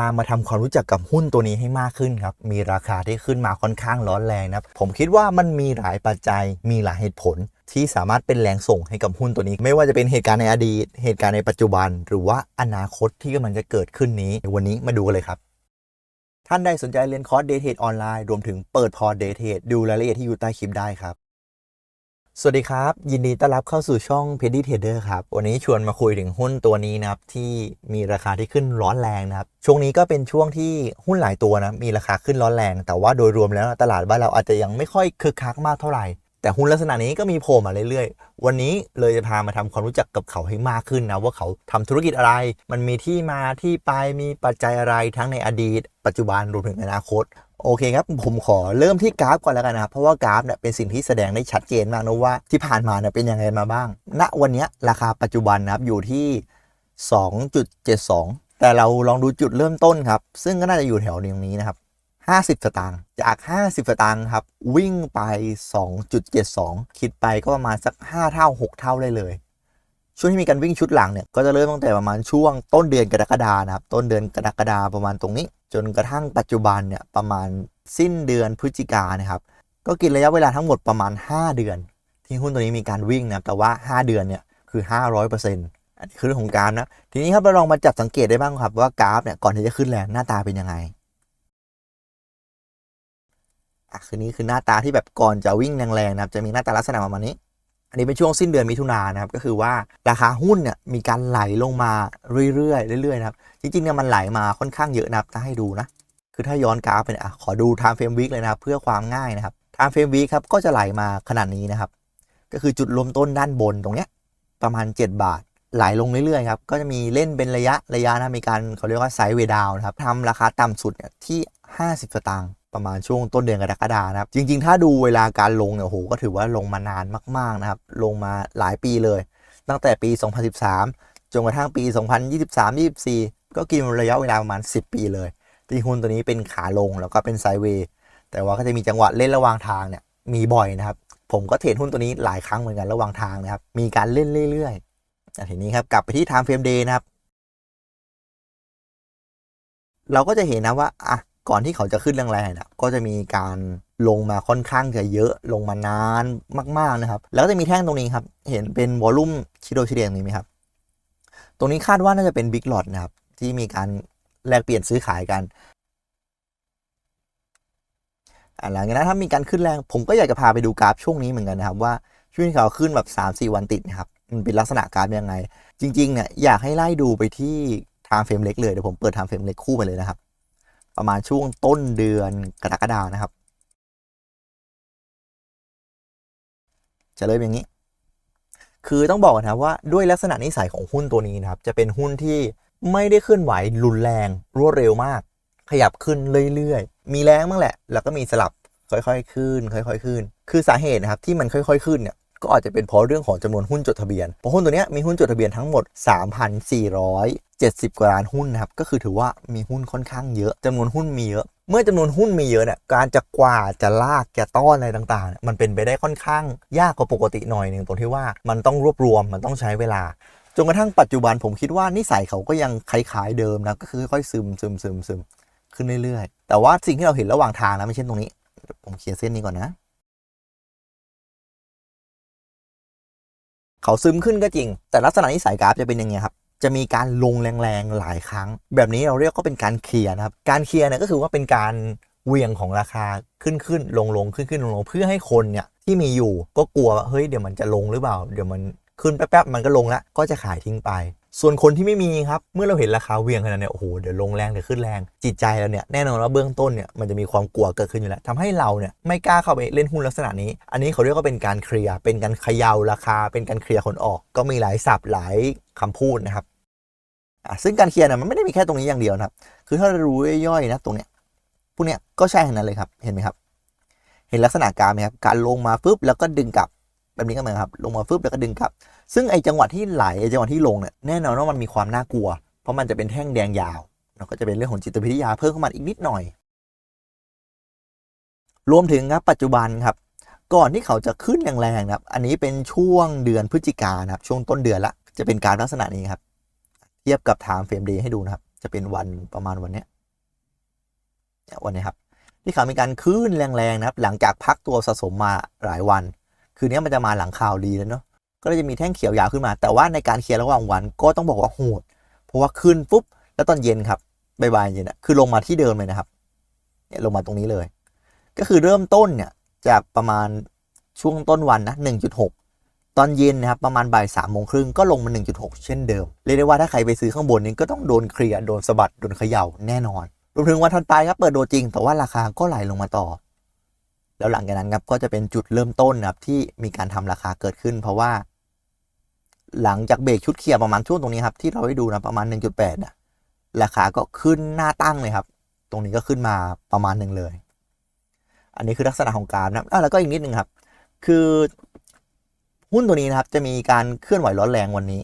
ามาทำความรู้จักกับหุ้นตัวนี้ให้มากขึ้นครับ มีราคาที่ขึ้นมาค่อนข้างร้อนแรงนะครับ ผมคิดว่ามันมีหลายปัจจัย มีหลายเหตุผลที่สามารถเป็นแรงส่งให้กับหุ้นตัวนี้ ไม่ว่าจะเป็นเหตุการณ์ในอดีต เหตุการณ์ในปัจจุบัน หรือว่าอนาคตที่กำลังจะเกิดขึ้นนี้ วันนี้มาดูกันเลยครับ ท่านใดสนใจเรียนคอร์ส Day Trade ออนไลน์รวมถึงเปิดพอร์ต Day Trade ดูรายละเอียดที่อยู่ใต้คลิปได้ครับ สวัสดีครับ ยินดีต้อนรับเข้าสู่ช่อง p e d y Trader ครับ วันนี้ชวนมาคุยถึงหุ้นตัวนี้นะครับ ที่มีราคาที่ขึ้นร้อนแรงนะครับ ช่วงนี้ก็เป็นช่วงที่หุ้นหลายตัวนะมีราคาขึ้นร้อนแรง แต่ว่าโดยรวมแล้วตลาดบ้านเราอาจจะยังไม่ค่อยคึกคักมากเท่าไหร่ แต่หุ้นลักษณะนี้ก็มีโผล่มาเรื่อยๆ วันนี้เลยจะพามาทำความรู้จักกับเขาให้มากขึ้นนะว่าเขาทำธุรกิจอะไร มันมีที่มาที่ไปมีปัจจัยอะไรทั้งในอดีต ปัจจุบันรวมถึงอนาคตโอเคครับ ผมขอเริ่มที่กราฟก่อนแล้วกันนะครับ เพราะว่ากราฟเนี่ยเป็นสิ่งที่แสดงได้ชัดเจนมากนะว่าที่ผ่านมาเนี่ยเป็นยังไงมาบ้าง ณวันนี้ราคาปัจจุบันนะครับอยู่ที่ 2.72 แต่เราลองดูจุดเริ่มต้นครับ ซึ่งก็น่าจะอยู่แถวตรงนี้นะครับ 50 สตางค์จาก 50 สตางค์ครับ วิ่งไป 2.72 คิดไปก็ประมาณสัก 5 เท่า 6 เท่าได้เลย ช่วงที่มีการวิ่งชุดหลังเนี่ย ก็จะเริ่มตั้งแต่ประมาณช่วงต้นเดือนกรกฎานะครับ ต้นเดือนกรกฎาประมาณตรงนี้ จนกระทั่งปัจจุบันเนี่ยประมาณสิ้นเดือนพฤศจิกานะครับ ก็กินระยะเวลาทั้งหมดประมาณ 5 เดือน ที่หุ้นตัวนี้มีการวิ่งนะแต่ว่า 5 เดือนเนี่ยคือ 500%อันนี้คือเรื่องของกราฟนะ ทีนี้ครับเราลองมาจับสังเกตได้บ้างครับว่ากราฟเนี่ยก่อนที่จะขึ้นแรงหน้าตาเป็นยังไง อะคือนี้คือหน้าตาที่แบบก่อนจะวิ่งแรงๆนะครับจะมีหน้าตาลักษณะประมาณนี้ อันนี้เป็นช่วงสิ้นเดือนมิถุนายนนะครับก็คือว่าราคาหุ้นเนี่ยมีการไหลลงมาเรื่อยๆเรื่อยๆนะครับจริงๆเนี่ยมันไหลมาค่อนข้างเยอะนะครับถ้าให้ดูนะคือถ้าย้อนกราฟไปเนี่ยอะขอดู time frame week เลยนะครับเพื่อความง่ายนะครับ time frame week ครับก็จะไหลมาขนาดนี้นะครับก็คือจุดเริ่มต้นด้านบนตรงเนี้ยประมาณ 7 บาทไหลลงเรื่อยๆครับ ก็จะมีเล่นเป็นระยะระยะนะมีการเขาเรียกว่าไซด์เวดาวนะครับทำราคาต่ำสุดเนี่ยที่ 50สตางค์ ประมาณช่วงต้นเดือนกรกฎานะครับ จริง ๆ ถ้าดูเวลาการลงเนี่ยโหก็ถือว่าลงมานานมาก ๆนะครับ ลงมาหลายปีเลย ตั้งแต่ปี 2013 จนกระทั่งปี 2023-24 ก็กินระยะเวลาประมาณ 10 ปีเลยที่หุ้นตัวนี้เป็นขาลงแล้วก็เป็นไซด์เวย์แต่ว่าก็จะมีจังหวะเล่นระหว่างทางเนี่ยมีบ่อยนะครับ ผมก็เทรดหุ้นตัวนี้หลายครั้งเหมือนกันระหว่างทางนะครับ มีการเล่นเรื่อยๆทีนี้ครับกลับไปที่ time frame day นะครับ เราก็จะเห็นนะว่าอะ ก่อนที่เขาจะขึ้นแรงๆนะก็จะมีการลงมาค่อนข้างจะเยอะลงมานานมาก ๆนะครับ แล้วก็จะมีแท่งตรงนี้ครับ เห็นเป็นวอลลุ่มชิโดชิเดียงนี้ไหมครับ ตรงนี้คาดว่าน่าจะเป็นบิ๊กหลอดนะครับ ที่มีการแลกเปลี่ยนซื้อขายกันอะหลังจากนั้นถ้ามีการขึ้นแรง ผมก็อยากจะพาไปดูกราฟช่วงนี้เหมือนกันนะครับว่าช่วงที่เขาขึ้นแบบ3-4 วันติดนะครับมันเป็นลักษณะกราฟยังไง จริงๆเนี่ยอยากให้ไล่ดูไปที่ time frame เล็กเลยเดี๋ยวผมเปิด time frame เล็กคู่ไปเลยนะครับ ประมาณช่วงต้นเดือนกรกฎานะครับ จะเริ่มอย่างนี้ คือต้องบอกนะครับว่าด้วยลักษณะนิสัยของหุ้นตัวนี้นะครับ จะเป็นหุ้นที่ไม่ได้เคลื่อนไหวรุนแรงรวดเร็วมาก ขยับขึ้นเรื่อยๆ มีแรงบ้างแหละ แล้วก็มีสลับค่อยๆขึ้น ค่อยๆขึ้น คือสาเหตุนะครับที่มันค่อยๆขึ้นเนี่ย ก็อาจจะเป็นเพราะเรื่องของจำนวนหุ้นจดทะเบียน เพราะหุ้นตัวนี้มีหุ้นจดทะเบียนทั้งหมด 3,470 กว่าล้านหุ้นนะครับ ก็คือถือว่ามีหุ้นค่อนข้างเยอะจำนวนหุ้นมีเยอะเมื่อจำนวนหุ้นมีเยอะเนี่ยการจะกวาดจะลากจะต้อนอะไรต่างๆเนี่ยมันเป็นไปได้ค่อนข้างยากกว่าปกติหน่อยหนึ่งตรงที่ว่ามันต้องรวบรวมมันต้องใช้เวลาจนกระทั่งปัจจุบันผมคิดว่านิสัยเขาก็ยังคล้ายๆเดิมนะก็คือค่อยๆซึมซึมซึมซึมขึ้นเรื่อยๆ แต่ว่าสิ่งที่เราเห็นระหว่างทางนะไม่ใช่ตรงนี้ ผมเขียนเส้นนี้ก่อนนะ เขาซึมขึ้นก็จริง แต่ลักษณะนิสัยกราฟจะเป็นยังไงครับจะมีการลงแรงๆหลายครั้ง แบบนี้เราเรียกก็เป็นการเคลียร์นะครับ การเคลียร์เนี่ยก็คือว่าเป็นการเวียงของราคาขึ้นขึ้นลงลงขึ้นขึ้นลงลงเพื่อให้คนเนี่ยที่มีอยู่ก็กลัวว่าเฮ้ยเดี๋ยวมันจะลงหรือเปล่า เดี๋ยวมันขึ้นแป๊บๆมันก็ลงแล้วก็จะขายทิ้งไป ส่วนคนที่ไม่มีครับ เมื่อเราเห็นราคาเวียงขนาดเนี้ยโอ้โหเดี๋ยวลงแรงเดี๋ยวขึ้นแรง จิตใจเราเนี่ยแน่นอนว่าเบื้องต้นเนี่ยมันจะมีความกลัวเกิดขึ้นอยู่แล้วทำให้เราเนี่ยไม่กล้าเข้าไปเล่นหุ้นลักษณะนี้ อันนี้เขาเรียกว่าเป็นการเคลียร์เป็นการขย่าราคา เป็นการเคลียร์คนออก ก็มีหลายศัพท์หลายคำพูดนะครับอะซึ่งการเคลียร์เนี่ยมันไม่ได้มีแค่ตรงนี้อย่างเดียวนะครับ คือถ้าเรารู้ย่อยๆนะตรงเนี้ยพวกเนี้ยก็ใช่ทั้งนั้นเลยครับเห็นไหมครับ เห็นลักษณะการไหมครับการลงมาปุ๊บแล้วก็ดึงกลับ แบบนี้ก็เหมือนครับลงมาปุ๊บแล้วก็ดึงกลับ ซึ่งไอ้จังหวะที่ไหลไอ้จังหวะที่ลงเนี่ยแน่นอนว่ามันมีความน่ากลัว เพราะมันจะเป็นแท่งแดงยาวแล้วก็จะเป็นเรื่องของจิตวิทยาเพิ่มเข้ามาอีกนิดหน่อย รวมถึงครับปัจจุบันครับ ก่อนที่เขาจะขึ้นแรงๆนะครับอันนี้เป็นช่วงเดือนพฤศจิกานะครับช่วงต้นเดือนละจะเป็นการลักษณะนี้ครับ เทียบกับ time frame day ให้ดูนะครับ จะเป็นวันประมาณวันเนี้ยวันนี้ครับที่เขามีการขึ้นแรงๆนะครับ หลังจากพักตัวสะสมมาหลายวัน คืนนี้มันจะมาหลังข่าวดีแล้วเนาะก็เลยจะมีแท่งเขียวยาวขึ้นมา แต่ว่าในการเคลียร์ระหว่างวันก็ต้องบอกว่าโหด เพราะว่าขึ้นปุ๊บแล้วตอนเย็นครับบ่ายๆเย็นอะคือลงมาที่เดิมเลยนะครับเนี่ยลงมาตรงนี้เลย ก็คือเริ่มต้นเนี่ยจากประมาณช่วงต้นวันนะ1.6 ตอนเย็นนะครับประมาณบ่ายสามโมงครึ่งก็ลงมา 1.6 เช่นเดิม เรียกได้ว่าถ้าใครไปซื้อข้างบนนี้ก็ต้องโดนเคลียร์โดนสะบัดโดนเขย่าแน่นอนรวมถึงวันถัดไปครับเปิดโดจริง แต่ว่าราคาก็ไหลลงมาต่อ แล้วหลังจากนั้นครับก็จะเป็นจุดเริ่มต้นนะครับที่มีการทำราคาเกิดขึ้น เพราะว่า หลังจากเบรกชุดเคลียร์ประมาณช่วงตรงนี้ครับที่เราได้ดูนะประมาณ 1.8นะราคาก็ขึ้นหน้าตั้งเลยครับ ตรงนี้ก็ขึ้นมาประมาณหนึ่งเลย อันนี้คือลักษณะของกราฟนะะแล้วก็อีกนิดนึงครับ คือหุ้นตัวนี้นะครับ จะมีการเคลื่อนไหวร้อนแรงวันนี้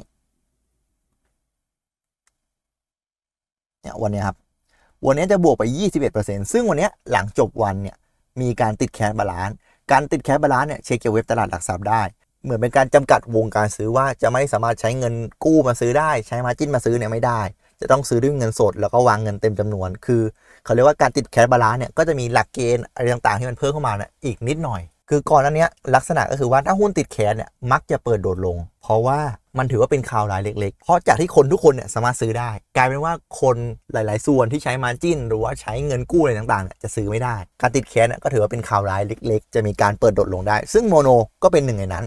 เนี่ยวันนี้ครับ วันนี้จะบวกไป 21%ซึ่งวันนี้หลังจบวันเนี่ย มีการติดแคสบาลานซ์การติดแคสบาลานซ์เนี่ยเช็คจากเว็บตลาดหลักทรัพย์ได้ เหมือนเป็นการจำกัดวงการซื้อว่าจะไม่สามารถใช้เงินกู้มาซื้อได้ ใช้มาจิ้นมาซื้อเนี่ยไม่ได้ จะต้องซื้อด้วยเงินสด แล้วก็วางเงินเต็มจำนวน คือ เขาเรียกว่าการติดแคสบาลานซ์เนี่ยก็จะมีหลักเกณฑ์อะไรต่างๆที่มันเพิ่มเข้ามาเนี่ยอีกนิดหน่อย คือก่อนหน้านี้ยลักษณะก็คือว่าถ้าหุ้นติดแคสเนี่ยมักจะเปิดโดดลง เพราะว่ามันถือว่าเป็นข่าวร้ายเล็ก ๆ เพราะจากที่คนทุกคนเนี่ยสามารถซื้อได้ กลายเป็นว่าคนหลาย ๆ ส่วนที่ใช้มาจิ้น หรือว่าใช้เงินกู้อะไรต่างๆเนี่ยจะซื้อไม่ได้ การติดแคสเนี่ยก็ถือว่าเป็นข่าวร้ายเล็ก ๆ จะมีการเปิดโดดลงได้ ซึ่งโมโนก็เป็นหนึ่งในนั้น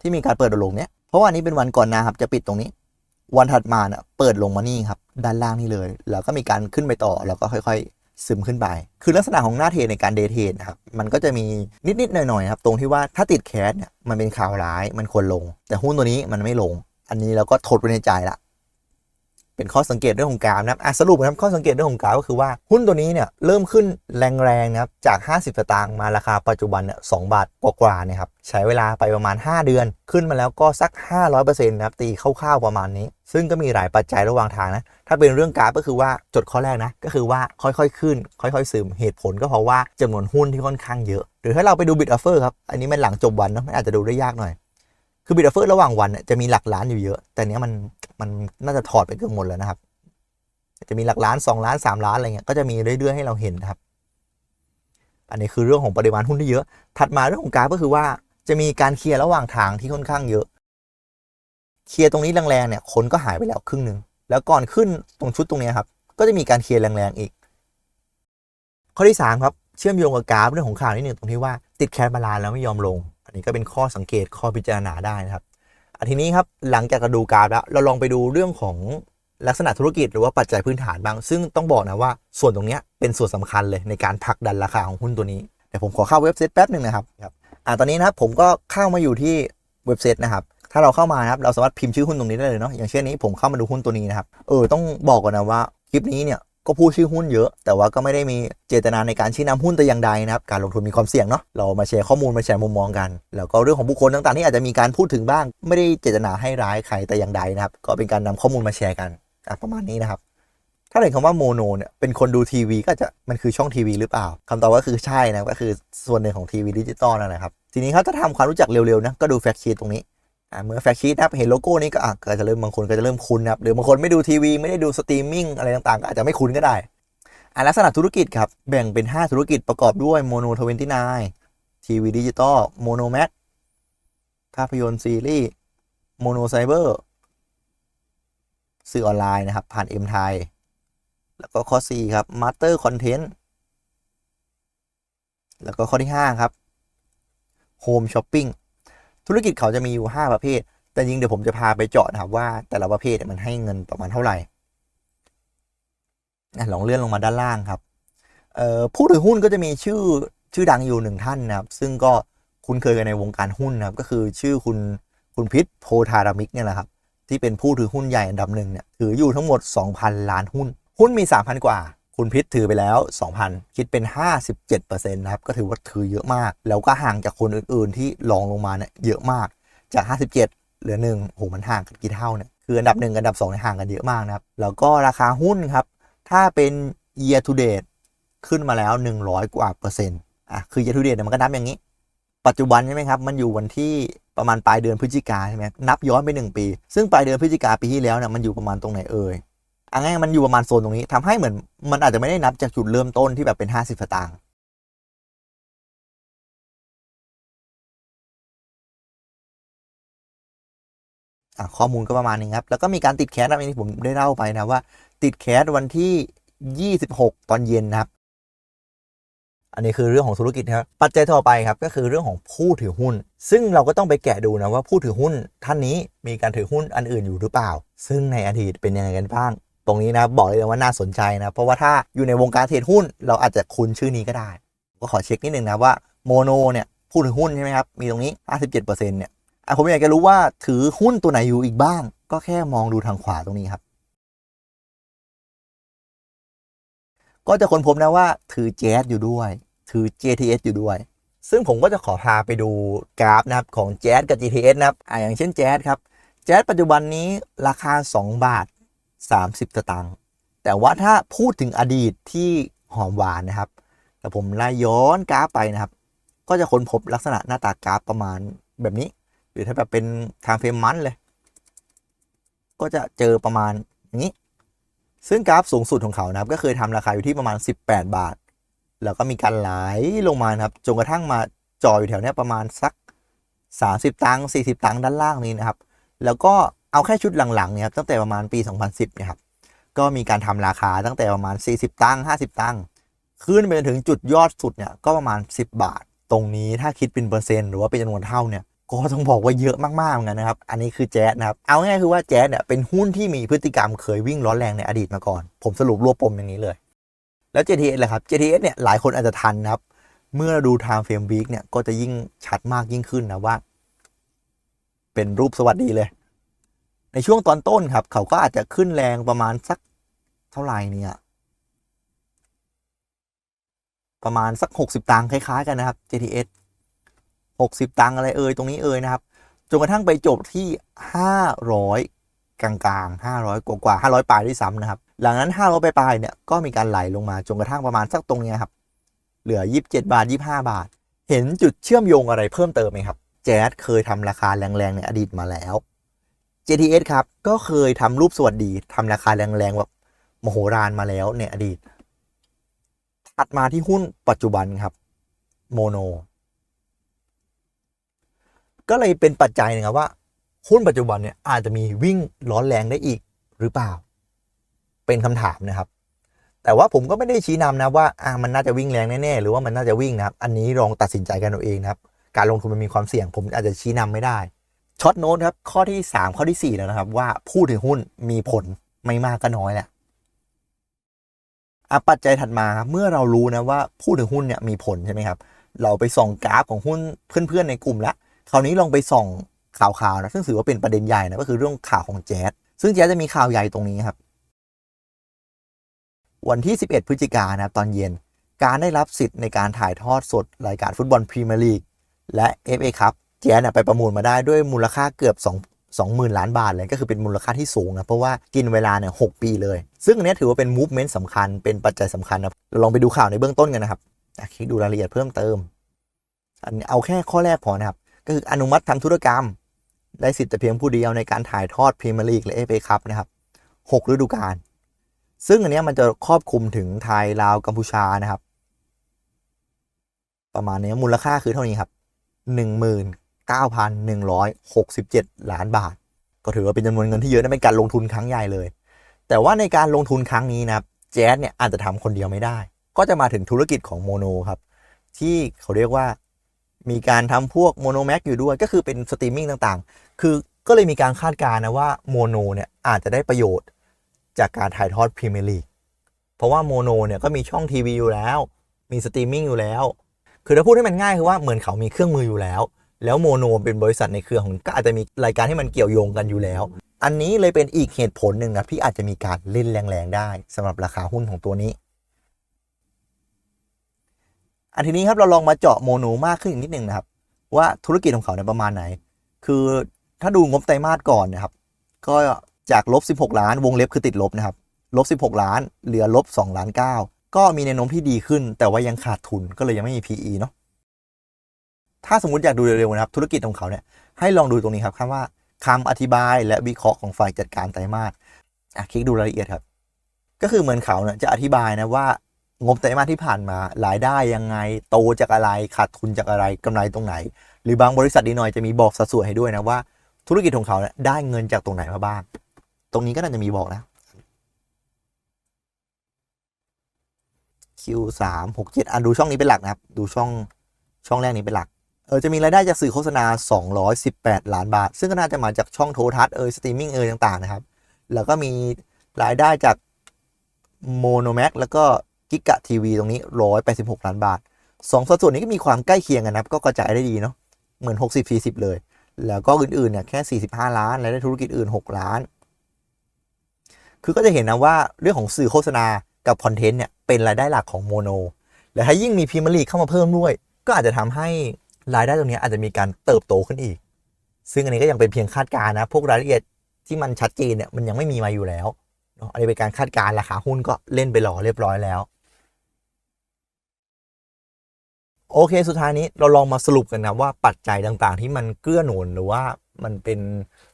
ที่มีการเปิดโดดลงเนี่ยเพราะว่านี้เป็นวันก่อนนะครับจะปิดตรงนี้ วันถัดมาเนี่ยเปิดลงมานี่ครับด้านล่างนี่เลย แล้วก็มีการขึ้นไปต่อแล้วก็ค่อย ๆ ซึมขึ้นไป คือลักษณะของหน้าเทในการเดเทนะครับ มันก็จะมีนิดๆหน่อยๆครับ ตรงที่ว่าถ้าติดแคสเนี่ย มันเป็นข่าวร้าย มันควรลง แต่หุ้นตัวนี้มันไม่ลง อันนี้เราก็ทดไว้ในใจละ เป็นข้อสังเกตเรื่องของกราฟนะครับสรุปนะครับข้อสังเกตเรื่องของกราฟก็คือว่าหุ้นตัวนี้เนี่ยเริ่มขึ้นแรงๆนะครับจาก 50สตางค์มาราคาปัจจุบันเนี่ย2บาทกว่าๆนะครับใช้เวลาไปประมาณ 5 เดือน ขึ้นมาแล้วก็สัก 500%นะครับตีคร่าวๆประมาณนี้ ซึ่งก็มีหลายปัจจัยระหว่างทางนะถ้าเป็นเรื่องกราฟก็คือว่าจดข้อแรกนะก็คือว่าค่อยๆขึ้น ค่อยๆซึมเหตุผลก็เพราะว่าจำนวนหุ้นที่ค่อนข้างเยอะ หรือถ้าเราไปดูบิตออฟเฟอร์ครับอันนี้มันหลังจบวันเนาะมันอาจจะดูได้ยากหน่อย คือบิตออฟเฟอร์ระหว่างวันจะมีหลักล้านอยู่เยอะ แต่เนี้ยมันมันน่าจะถอดไปเกือบหมดแล้วนะครับ จะมีหลักล้าน 2 ล้าน 3 ล้านอะไรเงี้ย ก็จะมีเรื่อยๆให้เราเห็นนะครับ อันนี้คือเรื่องของปริมาณหุ้นที่เยอะ ถัดมาเรื่องของกราฟก็คือว่าจะมีการเคลียร์ระหว่างทางที่ค่อนข้างเยอะ เคลียร์ตรงนี้แรงๆเนี่ยคนก็หายไปแล้วครึ่งหนึ่ง แล้วก่อนขึ้นตรงชุดตรงนี้ครับ ก็จะมีการเคลียร์แรงๆอีก ข้อที่3ครับ เชื่อมโยงกับกราฟเรื่องของข่าวนิดหนึ่งตรงที่ว่าติดแคสบาลานแล้วไม่ยอมลง นนี้ก็เป็นข้อสังเกตข้อพิจารณาได้นะครับอันทีนี้ครับหลังจากเราดูกราฟแล้วเราลองไปดูเรื่องของลักษณะธุรกิจหรือว่าปัจจัยพื้นฐานบ้าง ซึ่งต้องบอกนะว่าส่วนตรงนี้เป็นส่วนสำคัญเลยในการผลักดันราคาของหุ้นตัวนี้เดี๋ยวผมขอเข้าเว็บไซต์แป๊บหนึ่งนะครับครับอ่าตอนนี้นะครับผมก็เข้ามาอยู่ที่เว็บไซต์นะครับถ้าเราเข้ามานะครับเราสามารถพิมพ์ชื่อหุ้นตรงนี้ได้เลยเนาะอย่างเช่นนี้ผมเข้ามาดูหุ้นตัวนี้นะครับเออต้องบอกก่อนนะว่าคลิปนี้เนี่ย ก็พูดชื่อหุ้นเยอะ แต่ว่าก็ไม่ได้มีเจตนาในการชี้นำหุ้นแต่อย่างใดนะครับ การลงทุนมีความเสี่ยงเนาะ เรามาแชร์ข้อมูลมาแชร์มุมมองกัน แล้วก็เรื่องของบุคคลต่างๆที่อาจจะมีการพูดถึงบ้าง ไม่ได้เจตนาให้ร้ายใครแต่อย่างใดนะครับ ก็เป็นการนำข้อมูลมาแชร์กันอะประมาณนี้นะครับ ถ้าเห็นคำว่าโมโนเนี่ย เป็นคนดูทีวีก็จะมันคือช่องทีวีหรือเปล่าคำตอบก็คือใช่นะ ก็คือส่วนหนึ่งของทีวีดิจิตอลนั่นแหละครับ ทีนี้เขาจะทำความรู้จักเร็วๆนะ ก็ดูแฟกชีตตรงนี้ เมื่อแฟกชีตนะครับเห็นโลโก้นี้ก็อะก็จะเริ่มบางคนก็จะเริ่มคุ้นนะครับหรือบางคนไม่ดูทีวีไม่ได้ดูสตรีมมิ่งอะไรต่างๆก็อาจจะไม่คุ้นก็ได้อ่าลักษณะธุรกิจครับ แบ่งเป็น 5 ธุรกิจประกอบด้วยโมโนทเวนตี้นทีวีดิจิตอลโมโนแม็กภาพยนตร์ซีรีส์โมโนไซเบอร์สื่อออนไลน์นะครับ ผ่านเอ็มไทยแล้วก็ข้อ 4 ครับ Master Content แล้วก็ข้อที่ 5 ครับ Home Shopping ธุรกิจเขาจะมีอยู่ 5 ประเภท แต่จริงเดี๋ยวผมจะพาไปเจาะนะครับว่าแต่ละประเภทมันให้เงินประมาณเท่าไหร่ลองเลื่อนลงมาด้านล่างครับผู้ถือหุ้นก็จะมีชื่อชื่อดังอยู่หนึ่งท่านนะครับ ซึ่งก็คุ้นเคยกันในวงการหุ้นนะครับ ก็คือชื่อคุณคุณพิษโพธารามิกเนี่ยแหละครับ ที่เป็นผู้ถือหุ้นใหญ่อันดับหนึ่งเนี่ยถืออยู่ทั้งหมด 2,000 ล้านหุ้น หุ้นมี 3,000 กว่า คุณพิษถือไปแล้ว 2,000 คิดเป็น 57%นะครับ ก็ถือว่าถือเยอะมาก แล้วก็ห่างจากคนอื่นๆ ที่รองลงมาเนี่ยเยอะมาก จาก 57 เหลือ1โหมันห่างกันกี่เท่าเนี่ย คืออันดับ 1 อันดับ2เนี่ยห่างกันเยอะมากนะครับ แล้วก็ราคาหุ้นครับ ถ้าเป็น year to date ขึ้นมาแล้ว 100 กว่าเปอร์เซ็นต์ อะ คือ year to date เนี่ยมันก็นับอย่างนี้ ปัจจุบันใช่ไหมครับ มันอยู่วันที่ประมาณปลายเดือนพฤศจิกาใช่ไหมนับย้อนไป 1 ปี ซึ่งปลายเดือนพฤศจิกาปีที่แล้วเนี่ยมันอยู่ประมาณตรงไหนเอ่ย อันง่ายๆมันอยู่ประมาณโซนตรงนี้ทำให้เหมือนมันอาจจะไม่ได้นับจากจุดเริ่มต้นที่แบบเป็น 50สตางค์ข้อมูลก็ประมาณนี้ครับ แล้วก็มีการติดแคสนะอันนี้ผมได้เล่าไปนะว่า ติดแคสวันที่ 26 ตอนเย็นนะครับ อันนี้คือเรื่องของธุรกิจนะครับปัจจัยต่อไปครับ ก็คือเรื่องของผู้ถือหุ้น ซึ่งเราก็ต้องไปแกะดูนะว่าผู้ถือหุ้นท่านนี้มีการถือหุ้นอันอื่นอยู่หรือเปล่า ซึ่งในอดีตเป็นยังไงกันบ้าง ตรงนี้นะบอกเลยว่าน่าสนใจนะ เพราะว่าถ้าอยู่ในวงการเทรดหุ้น เราอาจจะคุ้นชื่อนี้ก็ได้ ก็ขอเช็คนิดนึงนะว่าโมโนเนี่ยผู้ถือหุ้นใช่ไหมครับ มีตรงนี้ 57%เนี่ยอะผมอยากจะรู้ว่าถือหุ้นตัวไหนอยู่อีกบ้าง ก็แค่มองดูทางขวาตรงนี้ครับ ก็จะค้นพบนะว่าถือแจ๊สอยู่ด้วย ถือ JTS อยู่ด้วย ซึ่งผมก็จะขอพาไปดูกราฟนะครับของแจ๊สกับ JTS นะครับออย่างเช่นแจ๊สครับแจ๊สปัจจุบันนี้ราคา 2 บาท 30สตางค์แต่ว่าถ้าพูดถึงอดีตที่หอมหวานนะครับ แต่ผมไล่ย้อนกราฟไปนะครับ ก็จะค้นพบลักษณะหน้าตากราฟประมาณแบบนี้ หรือถ้าแบบเป็นทางเฟรมมันเลย ก็จะเจอประมาณอย่างนี้ ซึ่งกราฟสูงสุดของเขานะครับ ก็เคยทำราคาอยู่ที่ประมาณ 18 บาท แล้วก็มีการไหลลงมานะครับจนกระทั่งมาจออยู่แถวเนี้ยประมาณสัก 30 ตังค์40 ตังค์ด้านล่างนี้นะครับ แล้วก็ เอาแค่ชุดหลังๆเนี่ยครับตั้งแต่ประมาณปี 2010เนี่ยครับก็มีการทำราคาตั้งแต่ประมาณ 40 ตังค์50 ตังค์ขึ้นไปจนถึงจุดยอดสุดเนี่ยก็ประมาณ 10 บาท ตรงนี้ถ้าคิดเป็นเปอร์เซ็นต์หรือว่าเป็นจำนวนเท่าเนี่ยก็ต้องบอกว่าเยอะมากๆเหมือนกันนะครับ อันนี้คือแจ๊สนะครับ เอาง่ายๆคือว่าแจ๊สเนี่ยเป็นหุ้นที่มีพฤติกรรมเคยวิ่งร้อนแรงในอดีตมาก่อน ผมสรุปรวบปมอย่างนี้เลย แล้ว JTS เลยครับ JTS เนี่ยหลายคนอาจจะทันนะครับ เมื่อดู time frame week เนี่ยก็จะยิ่งชัดมากยิ่งขึ้นนะว่า เป็นรูปสวัสดีเลย ในช่วงตอนต้นครับ เขาก็อาจจะขึ้นแรงประมาณสักเท่าไหร่เนี่ย ประมาณสัก 60 ตังค์คล้าย ๆ กันนะครับ JTS 60 ตังค์อะไรเอ่ยตรงนี้เอ่ยนะครับจนกระทั่งไปจบที่ 500 กลางๆ 500 กว่ากว่า500 ปลายด้วยซ้ำนะครับ หลังนั้น 500 ปลายเนี่ยก็มีการไหลลงมาจนกระทั่งประมาณสักตรงนี้ครับ เหลือ 27 บาท 25 บาท เห็นจุดเชื่อมโยงอะไรเพิ่มเติมไหมครับ แจ๊สเคยทำราคาแรงๆในอดีตมาแล้ว JTS ครับก็เคยทำรูปสวัสดีทำราคาแรงๆแบบมโหฬารมาแล้วในอดีต ถัดมาที่หุ้นปัจจุบันครับ โมโน ก็เลยเป็นปัจจัยนะครับว่า หุ้นปัจจุบันเนี่ยอาจจะมีวิ่งร้อนแรงได้อีกหรือเปล่า เป็นคำถามนะครับ แต่ว่าผมก็ไม่ได้ชี้นำนะว่าอ่ามันน่าจะวิ่งแรงแน่ๆหรือว่ามันน่าจะวิ่งนะครับ อันนี้ลองตัดสินใจกันเอาเองนะครับ การลงทุนมันมีความเสี่ยง ผมอาจจะชี้นำไม่ได้ ช็อตโน้ตครับข้อที่ 3 ข้อที่ 4 แล้วนะครับ ว่าผู้ถือหุ้นมีผลไม่มากก็น้อยแหละอะปัจจัยถัดมาครับเมื่อเรารู้นะว่าผู้ถือหุ้นเนี่ยมีผลใช่ไหมครับ เราไปส่องกราฟของหุ้นเพื่อนๆในกลุ่มละคราวนี้ลองไปส่องข่าวๆนะซึ่งถือว่าเป็นประเด็นใหญ่นะก็คือเรื่องข่าวของแจ๊สซึ่งแจ๊สจะมีข่าวใหญ่ตรงนี้ครับ วันที่ 11 พฤศจิกายนนะตอนเย็น การได้รับสิทธิ์ในการถ่ายทอดสดรายการฟุตบอลพรีเมียร์ลีกและ FA คัพแจ๊สเนี่ยไปประมูลมาได้ด้วยมูลค่าเกือบ2 20,000 ล้านบาทเลยก็คือเป็นมูลค่าที่สูงนะเพราะว่ากินเวลาเนี่ย6ปีเลย ซึ่งอันนี้ถือว่าเป็นมูฟเมนต์สำคัญเป็นปัจจัยสำคัญนะเราลองไปดูข่าวในเบื้องต้นกันนะครับคลิกดูรายละเอียดเพิ่มเติมอันนี้เอาแค่ข้อแรกพอนะครับ ก็คืออนุมัติทำธุรกรรม ได้สิทธิ์แต่เพียงผู้เดียวในการถ่ายทอดพรีเมียร์ลีกและเอฟเอคัพนะครับหกฤดูกาลซึ่งอันนี้มันจะครอบคลุมถึงไทยลาวกัมพูชานะครับ ประมาณนี้มูลค่าคือเท่านี้ครับ 9,167 ล้านบาท ก็ถือว่าเป็นจำนวนเงินที่เยอะนะเป็นการลงทุนครั้งใหญ่เลย แต่ว่าในการลงทุนครั้งนี้นะครับแจ๊สเนี่ยอาจจะทำคนเดียวไม่ได้ ก็จะมาถึงธุรกิจของโมโนครับ ที่เขาเรียกว่ามีการทำพวกโมโนแม็กอยู่ด้วย ก็คือเป็นสตรีมมิ่งต่างๆ คือก็เลยมีการคาดการณ์นะว่าโมโนเนี่ยอาจจะได้ประโยชน์จากการถ่ายทอดพรีเมียร์ลีกเพราะว่าโมโนเนี่ยก็มีช่องทีวีอยู่แล้ว มีสตรีมมิ่งอยู่แล้ว คือถ้าพูดให้มันง่ายคือว่าเหมือนเขามีเครื่องมืออยู่แล้ว แล้วโมโนเป็นบริษัทในเครือของก็อาจจะมีรายการที่มันเกี่ยวโยงกันอยู่แล้ว อันนี้เลยเป็นอีกเหตุผลหนึ่งนะที่อาจจะมีการเล่นแรงๆได้สำหรับราคาหุ้นของตัวนี้ อันทีนี้ครับเราลองมาเจาะโมโนมากขึ้นอีกนิดนึงนะครับ ว่าธุรกิจของเขาเนี่ยประมาณไหน คือถ้าดูงบไตรมาสก่อนนะครับ ก็จากลบ 16 ล้านวงเล็บคือติดลบนะครับลบ 16 ล้าน เหลือลบ2ล้าน9ก็มีแนวโน้มที่ดีขึ้น แต่ว่ายังขาดทุนก็เลยยังไม่มี PE เนาะ ถ้าสมมติอยากดูเร็วๆนะครับ ธุรกิจของเขาเนี่ยให้ลองดูตรงนี้ครับคำว่าคำอธิบายและวิเคราะห์ของฝ่ายจัดการไตรมาสอะคลิกดูรายละเอียดครับ ก็คือเหมือนเขาเนี่ยจะอธิบายนะว่างบไตรมาสที่ผ่านมารายได้ยังไงโตจากอะไรขาดทุนจากอะไรกำไรตรงไหน หรือบางบริษัทดีหน่อยจะมีบอกสัดส่วนให้ด้วยนะว่าธุรกิจของเขาเนี่ยได้เงินจากตรงไหนมาบ้าง ตรงนี้ก็น่าจะมีบอกนะ Q3 6 7อะดูช่องนี้เป็นหลักนะครับ ดูช่องช่องแรกนี้เป็นหลัก เออจะมีรายได้จากสื่อโฆษณา 218 ล้านบาท ซึ่งก็น่าจะมาจากช่องโทรทัศน์เออสตรีมมิ่งเออต่าง ๆ นะครับ แล้วก็มีรายได้จากโมโนแม็กแล้วก็กิกะทีวีตรงนี้ 186 ล้านบาทสองสัดส่วนนี้ก็มีความใกล้เคียงกันนะครับ ก็กระจายได้ดีเนาะเหมือน 60 40 เลย แล้วก็อื่น ๆ เนี่ย แค่ 45 ล้านรายได้ธุรกิจอื่น 6 ล้าน คือก็จะเห็นนะว่าเรื่องของสื่อโฆษณากับคอนเทนต์เนี่ยเป็นรายได้หลักของโมโน และถ้ายิ่งมีพรีเมียร์ลีกเข้ามาเพิ่มด้วย ก็อาจจะทำให้ รายได้ตรงนี้อาจจะมีการเติบโตขึ้นอีก ซึ่งอันนี้ก็ยังเป็นเพียงคาดการณ์นะ พวกรายละเอียดที่มันชัดเจนเนี่ยมันยังไม่มีมาอยู่แล้วเนาะอันนี้เป็นการคาดการณ์ราคาหุ้นก็เล่นไปหล่อเรียบร้อยแล้ว โอเค สุดท้ายนี้เราลองมาสรุปกันนะว่าปัจจัยต่างๆ ที่มันเกื้อหนุนหรือว่ามันเป็น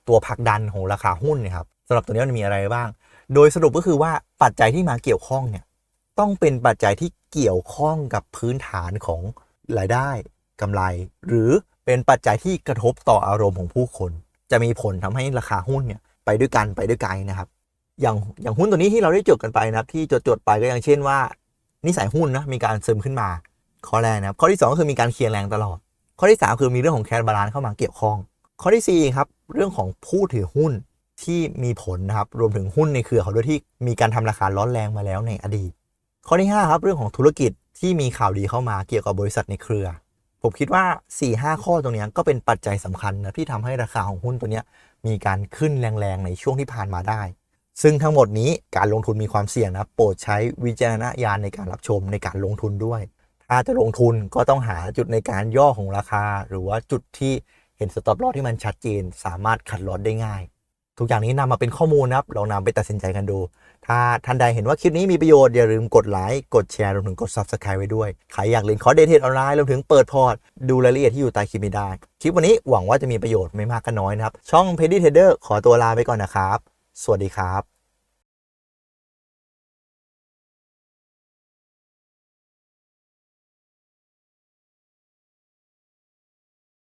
ตัวผลักดันของราคาหุ้นนะครับสำหรับตัวนี้มันมีอะไรบ้าง โดยสรุปก็คือว่าปัจจัยที่มาเกี่ยวข้องเนี่ยต้องเป็นปัจจัยที่เกี่ยวข้องกับพื้นฐานของรายได้ กำไร หรือเป็นปัจจัยที่กระทบต่ออารมณ์ของผู้คน จะมีผลทำให้ราคาหุ้นเนี่ยไปด้วยกันไปด้วยไกลนะครับ อย่างอย่างหุ้นตัวนี้ที่เราได้จดกันไปนะครับ ที่จดจดๆไปก็อย่างเช่นว่า นิสัยหุ้นนะมีการซึมขึ้นมา ข้อแรกนะครับ ข้อที่2ก็คือมีการเคลียร์แรงตลอด ข้อที่ 3 คือมีเรื่องของแค s บาลานซ์เข้ามาเกี่ยวข้อง ข้อที่4ครับเรื่องของผู้ถือหุ้นที่มีผลนะครับรวมถึงหุ้นในเครือเขาด้วยที่มีการทำราคาร้อนแรงมาแล้วในอดีต ข้อที่5ครับเรื่องของธุรกิจที่มีข่าวดีเข้ามาเกี่ยวกับบริษัทในเครือ ผมคิดว่า 4-5 ข้อตรงนี้ก็เป็นปัจจัยสำคัญนะที่ทำให้ราคาของหุ้นตัวนี้มีการขึ้นแรงๆในช่วงที่ผ่านมาได้ ซึ่งทั้งหมดนี้การลงทุนมีความเสี่ยงนะโปรดใช้วิจารณญาณในการรับชมในการลงทุนด้วย ถ้าจะลงทุนก็ต้องหาจุดในการย่อของราคา หรือว่าจุดที่เห็นสต็อปลอสที่มันชัดเจน สามารถขัดลอสได้ง่าย ทุกอย่างนี้นำมาเป็นข้อมูลนะครับลองนำไปตัดสินใจกันดู ถ้าท่านใดเห็นว่าคลิปนี้มีประโยชน์ อย่าลืมกดไลค์กดแชร์รวมถึงกด Subscribe ไว้ด้วย ใครอยากเรียนคอร์สเดทเทรดออนไลน์รวมถึงเปิดพอร์ต ดูรายละเอียดที่อยู่ใต้คลิปนี้ได้ คลิปวันนี้หวังว่าจะมีประโยชน์ไม่มากก็น้อยนะครับ ช่อง p e d y Trader ขอตัวลาไปก่อนนะครับ สวัสดีครับ